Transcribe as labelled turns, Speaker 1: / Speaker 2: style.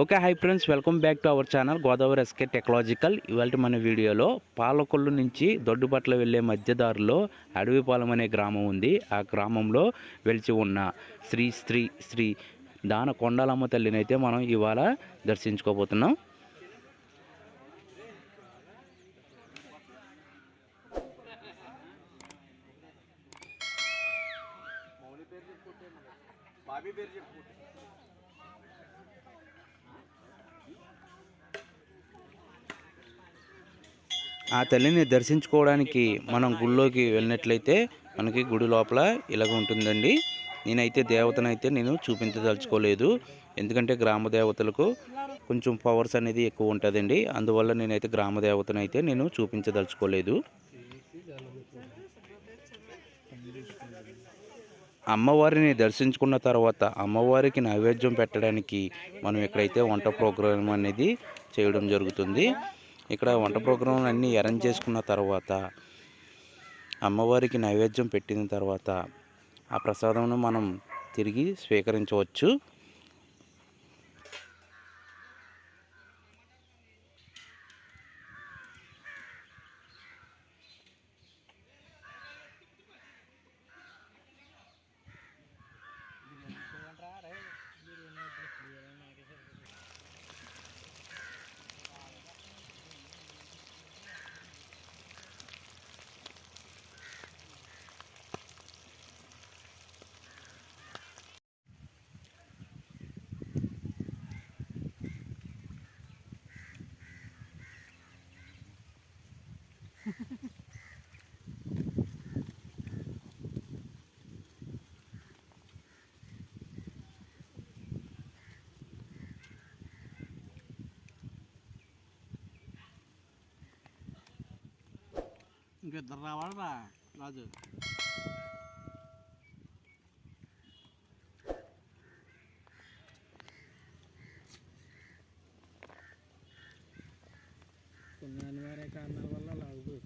Speaker 1: Okay hi friends welcome back to our channel Godavari SK technological ఇవాళ మన వీడియోలో పాలకొల్లు నుంచి దొడ్డుపట్ల వెళ్ళే మధ్యదారిలో అడవిపాలెం అనే గ్రామం ఉంది. ఆ గ్రామంలో వెలిచి ఉన్న శ్రీ శ్రీ శ్రీ దాన కొండాలమ్మ తల్లిని అయితే మనం ఇవాళ దర్శించుకోబోతున్నాం. ఆ తల్లిని దర్శించుకోవడానికి మనం గుళ్ళోకి వెళ్ళినట్లయితే మనకి గుడి లోపల ఇలాగ ఉంటుందండి. నేనైతే దేవతనైతే నేను చూపించదలుచుకోలేదు. ఎందుకంటే గ్రామ దేవతలకు కొంచెం పవర్స్ అనేది ఎక్కువ ఉంటుందండి. అందువల్ల నేనైతే గ్రామ దేవతనైతే నేను చూపించదలుచుకోలేదు. అమ్మవారిని దర్శించుకున్న తర్వాత అమ్మవారికి నైవేద్యం పెట్టడానికి మనం ఇక్కడైతే వంట ప్రోగ్రాం అనేది చేయడం జరుగుతుంది. ఇక్కడ వంట ప్రోగ్రాం అన్నీ అరేంజ్ చేసుకున్న తర్వాత అమ్మవారికి నైవేద్యం పెట్టిన తర్వాత ఆ ప్రసాదంను మనం తిరిగి స్వీకరించవచ్చు.
Speaker 2: ఇంకిద్దరు రావాలరా రాజు కొన్ని అనివార్య కారణాల వల్ల లాగు